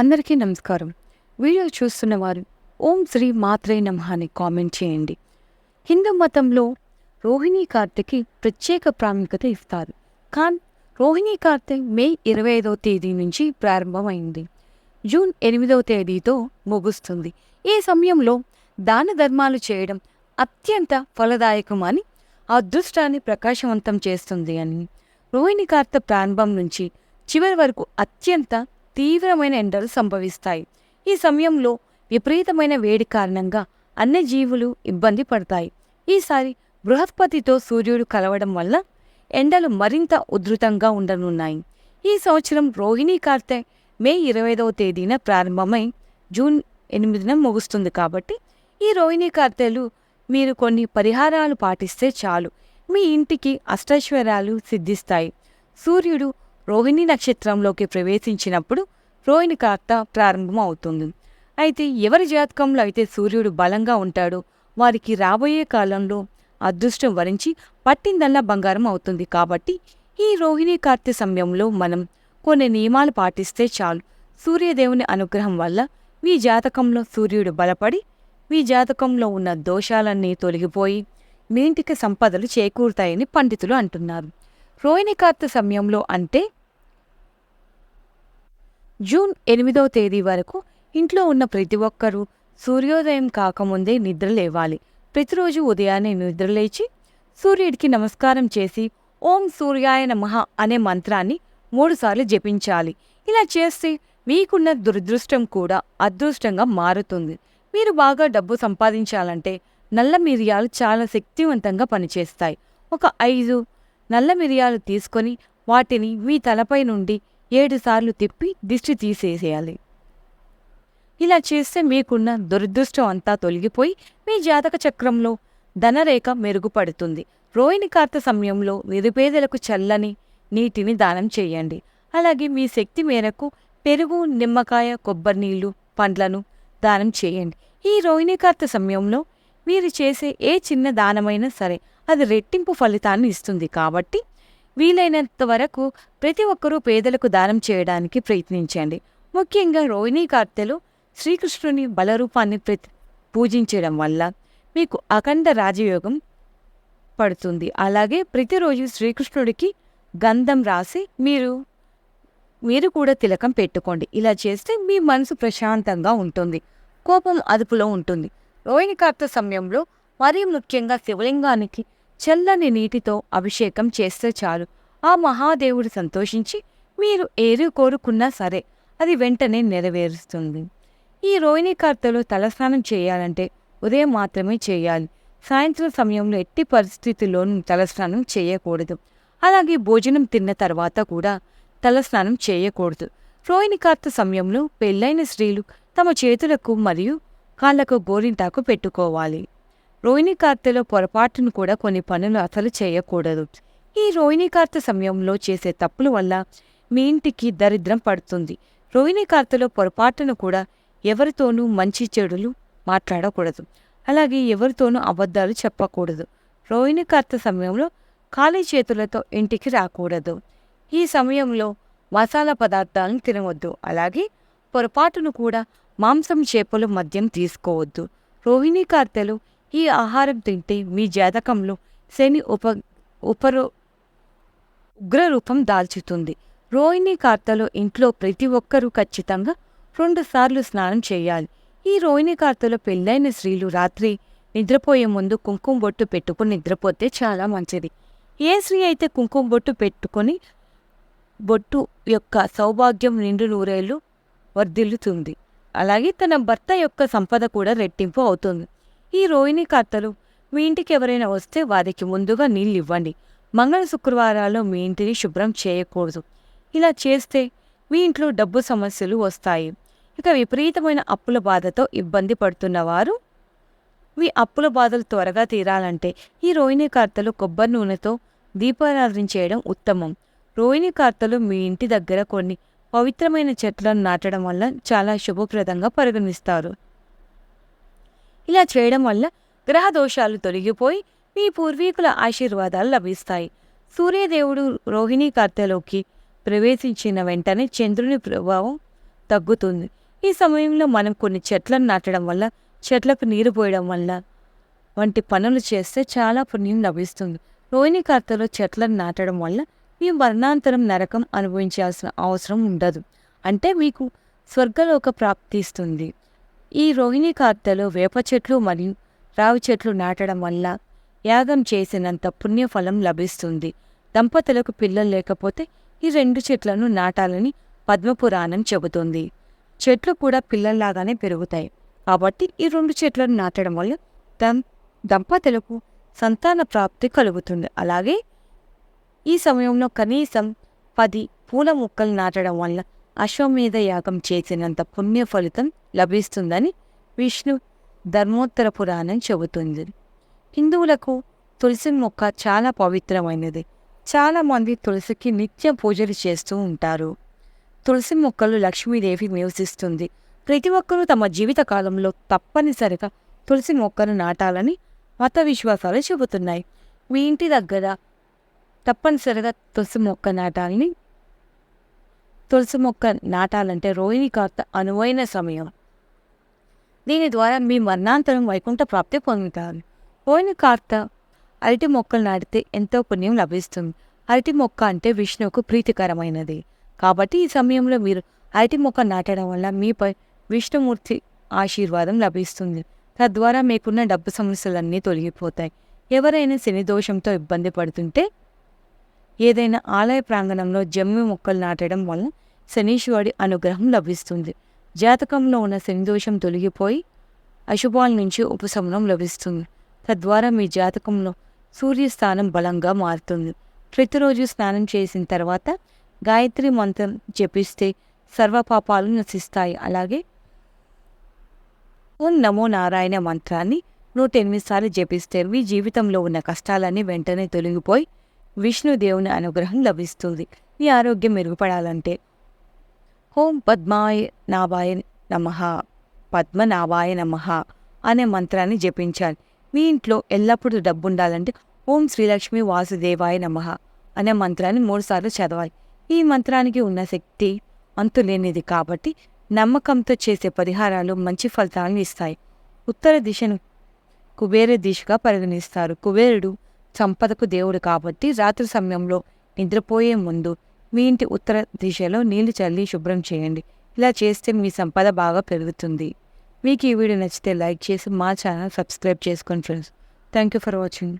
అందరికీ నమస్కారం. వీడియో చూస్తున్న వారు ఓం శ్రీ మాత్రే నమః అని కామెంట్ చేయండి. హిందూ మతంలో రోహిణీ కార్తెకి ప్రత్యేక ప్రాముఖ్యత ఇస్తారు. కానీ రోహిణీ కార్తె మే ఇరవై ఐదవ తేదీ నుంచి ప్రారంభమైంది. జూన్ ఎనిమిదవ తేదీతో ముగుస్తుంది. ఈ సమయంలో దాన ధర్మాలు చేయడం అత్యంత ఫలదాయకమని అదృష్టాన్ని ప్రకాశవంతం చేస్తుంది అని రోహిణి కార్త ప్రారంభం నుంచి చివరి వరకు అత్యంత తీవ్రమైన ఎండలు సంభవిస్తాయి. ఈ సమయంలో విపరీతమైన వేడి కారణంగా అన్ని జీవులు ఇబ్బంది పడతాయి. ఈసారి బృహస్పతితో సూర్యుడు కలవడం వల్ల ఎండలు మరింత ఉధృతంగా ఉండనున్నాయి. ఈ సంవత్సరం రోహిణీ కార్తె మే ఇరవై ఐదవ తేదీన ప్రారంభమై జూన్ ఎనిమిదిన ముగుస్తుంది కాబట్టి ఈ రోహిణీ కార్తెలు మీరు కొన్ని పరిహారాలు పాటిస్తే చాలు. మీ ఇంటికి అష్టైశ్వర్యాలు సిద్ధిస్తాయి. సూర్యుడు రోహిణి నక్షత్రంలోకి ప్రవేశించినప్పుడు రోహిణి కార్త ప్రారంభం అవుతుంది అయితే ఎవరి జాతకంలో అయితే సూర్యుడు బలంగా ఉంటాడో వారికి రాబోయే కాలంలో అదృష్టం వరించి పట్టిందల్లా బంగారం అవుతుంది కాబట్టి ఈ రోహిణి కార్తె సమయంలో మనం కొన్ని నియమాలు పాటిస్తే చాలు. సూర్యదేవుని అనుగ్రహం వల్ల మీ జాతకంలో సూర్యుడు బలపడి మీ జాతకంలో ఉన్న దోషాలన్నీ తొలగిపోయి మీ ఇంటికి సంపదలు చేకూరుతాయని పండితులు అంటున్నారు. రోహిణి కార్త సమయంలో అంటే జూన్ ఎనిమిదవ తేదీ వరకు ఇంట్లో ఉన్న ప్రతి ఒక్కరూ సూర్యోదయం కాకముందే నిద్ర లేవాలి ప్రతిరోజు ఉదయాన్నే నిద్రలేచి సూర్యుడికి నమస్కారం చేసి ఓం సూర్యాయ నమః అనే మంత్రాన్ని మూడుసార్లు జపించాలి. ఇలా చేస్తే మీకున్న దురదృష్టం కూడా అదృష్టంగా మారుతుంది. మీరు బాగా డబ్బు సంపాదించాలంటే నల్ల మిరియాలు చాలా శక్తివంతంగా పనిచేస్తాయి. ఒక ఐదు నల్ల మిరియాలు తీసుకొని వాటిని మీ తలపై నుండి ఏడుసార్లు తిప్పి దిష్టి తీసేసేయాలి. ఇలా చేస్తే మీకున్న దురదృష్టం అంతా తొలగిపోయి మీ జాతక చక్రంలో ధనరేఖ మెరుగుపడుతుంది. రోహిణి కార్త సమయంలో నిరుపేదలకు చల్లని నీటిని దానం చేయండి. అలాగే మీ శక్తి మేరకు పెరుగు నిమ్మకాయ కొబ్బరి నీళ్ళు పండ్లను దానం చేయండి. ఈ రోహిణి కార్త సమయంలో మీరు చేసే ఏ చిన్న దానమైనా సరే అది రెట్టింపు ఫలితాన్ని ఇస్తుంది కాబట్టి వీలైనంత వరకు ప్రతి ఒక్కరూ పేదలకు దానం చేయడానికి ప్రయత్నించండి. ముఖ్యంగా రోహిణీ కార్తెలో శ్రీకృష్ణుని బలరూపాన్ని ప్రతి పూజించడం వల్ల మీకు అఖండ రాజయోగం పడుతుంది. అలాగే ప్రతిరోజు శ్రీకృష్ణుడికి గంధం రాసి మీరు మీరు కూడా తిలకం పెట్టుకోండి. ఇలా చేస్తే మీ మనసు ప్రశాంతంగా ఉంటుంది. కోపం అదుపులో ఉంటుంది. రోహిణి కార్త సమయంలో మరీ ముఖ్యంగా శివలింగానికి చల్లని నీటితో అభిషేకం చేస్తే చాలు. ఆ మహాదేవుడు సంతోషించి మీరు ఏది కోరుకున్నా సరే అది వెంటనే నెరవేరుస్తుంది. ఈ రోహిణి కార్తలో తలస్నానం చేయాలంటే ఉదయం మాత్రమే చేయాలి. సాయంత్రం సమయంలో ఎట్టి పరిస్థితుల్లోనూ తలస్నానం చేయకూడదు. అలాగే భోజనం తిన్న తర్వాత కూడా తలస్నానం చేయకూడదు. రోహిణి కార్త సమయంలో పెళ్ళైన స్త్రీలు తమ చేతులకు మరియు కాళ్ళకు గోరింటాకు పెట్టుకోవాలి. రోహిణి కార్తెలో పొరపాటును కూడా కొన్ని పనులు అసలు చేయకూడదు. ఈ రోహిణి కార్తె సమయంలో చేసే తప్పుల వల్ల మీ ఇంటికి దరిద్రం పడుతుంది. రోహిణి కార్తెలో పొరపాటును కూడా ఎవరితోనూ మంచి చెడులు మాట్లాడకూడదు. అలాగే ఎవరితోనూ అబద్ధాలు చెప్పకూడదు. రోహిణి కార్త సమయంలో ఖాళీ చేతులతో ఇంటికి రాకూడదు. ఈ సమయంలో మసాలా పదార్థాలను తినవద్దు. అలాగే పొరపాటును కూడా మాంసం చేపలు మద్యం తీసుకోవద్దు. రోహిణి కార్తెలు ఈ ఆహారం తింటే మీ జాతకంలో శని ఉప ఉపరో ఉగ్రరూపం దాల్చుతుంది. రోహిణి కార్తలో ఇంట్లో ప్రతి ఒక్కరూ ఖచ్చితంగా రెండుసార్లు స్నానం చేయాలి. ఈ రోహిణి కార్తలో పెళ్ళైన స్త్రీలు రాత్రి నిద్రపోయే ముందు కుంకుమ బొట్టు పెట్టుకుని నిద్రపోతే చాలా మంచిది. ఏ స్త్రీ అయితే కుంకుమ బొట్టు పెట్టుకొని బొట్టు యొక్క సౌభాగ్యం నిండు నూరేళ్ళు వర్ధిల్లుతుంది. అలాగే తన భర్త యొక్క సంపద కూడా రెట్టింపు అవుతుంది. ఈ రోహిణి కర్తలు మీ ఇంటికి ఎవరైనా వస్తే వారికి ముందుగా నీళ్ళు ఇవ్వండి మంగళ శుక్రవారాల్లో మీ ఇంటిని శుభ్రం చేయకూడదు. ఇలా చేస్తే మీ ఇంట్లో డబ్బు సమస్యలు వస్తాయి. ఇక విపరీతమైన అప్పుల బాధతో ఇబ్బంది పడుతున్నవారు మీ అప్పుల బాధలు త్వరగా తీరాలంటే ఈ రోహిణి కార్తలు కొబ్బరి నూనెతో దీపారాధన చేయడం ఉత్తమం. రోహిణి కార్తలు మీ ఇంటి దగ్గర కొన్ని పవిత్రమైన చెట్లను నాటడం వల్ల చాలా శుభప్రదంగా పరిగణిస్తారు. ఇలా చేయడం వల్ల గ్రహ దోషాలు తొలగిపోయి మీ పూర్వీకుల ఆశీర్వాదాలు లభిస్తాయి. సూర్యదేవుడు రోహిణీ కార్తెలోకి ప్రవేశించిన వెంటనే చంద్రుని ప్రభావం తగ్గుతుంది. ఈ సమయంలో మనం కొన్ని చెట్లను నాటడం వల్ల చెట్లకు నీరు పోయడం వల్ల వంటి పనులు చేస్తే చాలా పుణ్యం లభిస్తుంది. రోహిణి కర్తలో చెట్లను నాటడం వల్ల మీ మరణాంతరం నరకం అనుభవించాల్సిన అవసరం ఉండదు. అంటే మీకు స్వర్గలోక ప్రాప్తిస్తుంది. ఈ రోహిణి కార్తెలో వేప చెట్లు మరియు రావి చెట్లు నాటడం వల్ల యాగం చేసినంత పుణ్యఫలం లభిస్తుంది. దంపతులకు పిల్లలు లేకపోతే ఈ రెండు చెట్లను నాటాలని పద్మపురాణం చెబుతుంది. చెట్లు కూడా పిల్లల్లాగానే పెరుగుతాయి. కాబట్టి ఈ రెండు చెట్లను నాటడం వల్ల దం దంపతులకు సంతాన ప్రాప్తి కలుగుతుంది. అలాగే ఈ సమయంలో కనీసం పది పూల మొక్కలు నాటడం వల్ల అశ్వమేధ యాగం చేసినంత పుణ్య ఫలితం లభిస్తుందని విష్ణు ధర్మోత్తర పురాణం చెబుతుంది. హిందువులకు తులసి మొక్క చాలా పవిత్రమైనది. చాలామంది తులసికి నిత్య పూజలు చేస్తూ ఉంటారు. తులసి మొక్కలు లక్ష్మీదేవి నివసిస్తుంది. ప్రతి ఒక్కరూ తమ జీవిత కాలంలో తప్పనిసరిగా తులసి మొక్కను నాటాలని మత విశ్వాసాలు చెబుతున్నాయి. మీ ఇంటి దగ్గర తప్పనిసరిగా తులసి మొక్క నాటాలని తులసి మొక్క నాటాలంటే రోహిణి కార్త అనువైన సమయం. దీని ద్వారా మీ మరణాంతరం వైకుంఠ ప్రాప్తి పొందుతారు. రోహిణి కార్త అరటి మొక్కలు నాటితే ఎంతో పుణ్యం లభిస్తుంది. అరటి మొక్క అంటే విష్ణువుకు ప్రీతికరమైనది. కాబట్టి ఈ సమయంలో మీరు అరటి మొక్క నాటడం వల్ల మీపై విష్ణుమూర్తి ఆశీర్వాదం లభిస్తుంది. తద్వారా మీకున్న డబ్బు సమస్యలన్నీ తొలగిపోతాయి. ఎవరైనా శని దోషంతో ఇబ్బంది పడుతుంటే ఏదైనా ఆలయ ప్రాంగణంలో జమ్మి మొక్కలు నాటడం వల్ల శనీశ్వరుడి అనుగ్రహం లభిస్తుంది. జాతకంలో ఉన్న శనిదోషం తొలగిపోయి అశుభాల నుంచి ఉపశమనం లభిస్తుంది. తద్వారా మీ జాతకంలో సూర్యస్థానం బలంగా మారుతుంది. ప్రతిరోజు స్నానం చేసిన తర్వాత గాయత్రి మంత్రం జపిస్తే సర్వపాపాలు నశిస్తాయి. అలాగే ఓం నమో నారాయణ మంత్రాన్ని నూట ఎనిమిది సార్లు జపిస్తే మీ జీవితంలో ఉన్న కష్టాలన్నీ వెంటనే తొలగిపోయి విష్ణుదేవుని అనుగ్రహం లభిస్తుంది. మీ ఆరోగ్యం మెరుగుపడాలంటే. ఓం పద్మాయ నాభాయ నమ పద్మనాభాయ నమ అనే మంత్రాన్ని జపించాలి. మీ ఇంట్లో ఎల్లప్పుడూ డబ్బు ఉండాలంటే ఓం శ్రీలక్ష్మి వాసుదేవాయ నమ అనే మంత్రాన్ని మూడుసార్లు చదవాలి. ఈ మంత్రానికి ఉన్న శక్తి అంతులేనిది కాబట్టి నమ్మకంతో చేసే పరిహారాలు మంచి ఫలితాలను ఇస్తాయి. ఉత్తర దిశను కుబేర దిశగా పరిగణిస్తారు. కుబేరుడు సంపదకు దేవుడు కాబట్టి రాత్రి సమయంలో నిద్రపోయే ముందు మీ ఇంటి ఉత్తర దిశలో నీళ్ళు చల్లి శుభ్రం చేయండి. ఇలా చేస్తే మీ సంపద బాగా పెరుగుతుంది. మీకు ఈ వీడియో నచ్చితే లైక్ చేసి మా ఛానల్ సబ్స్క్రైబ్ చేసుకోండి friends. Thank you for watching.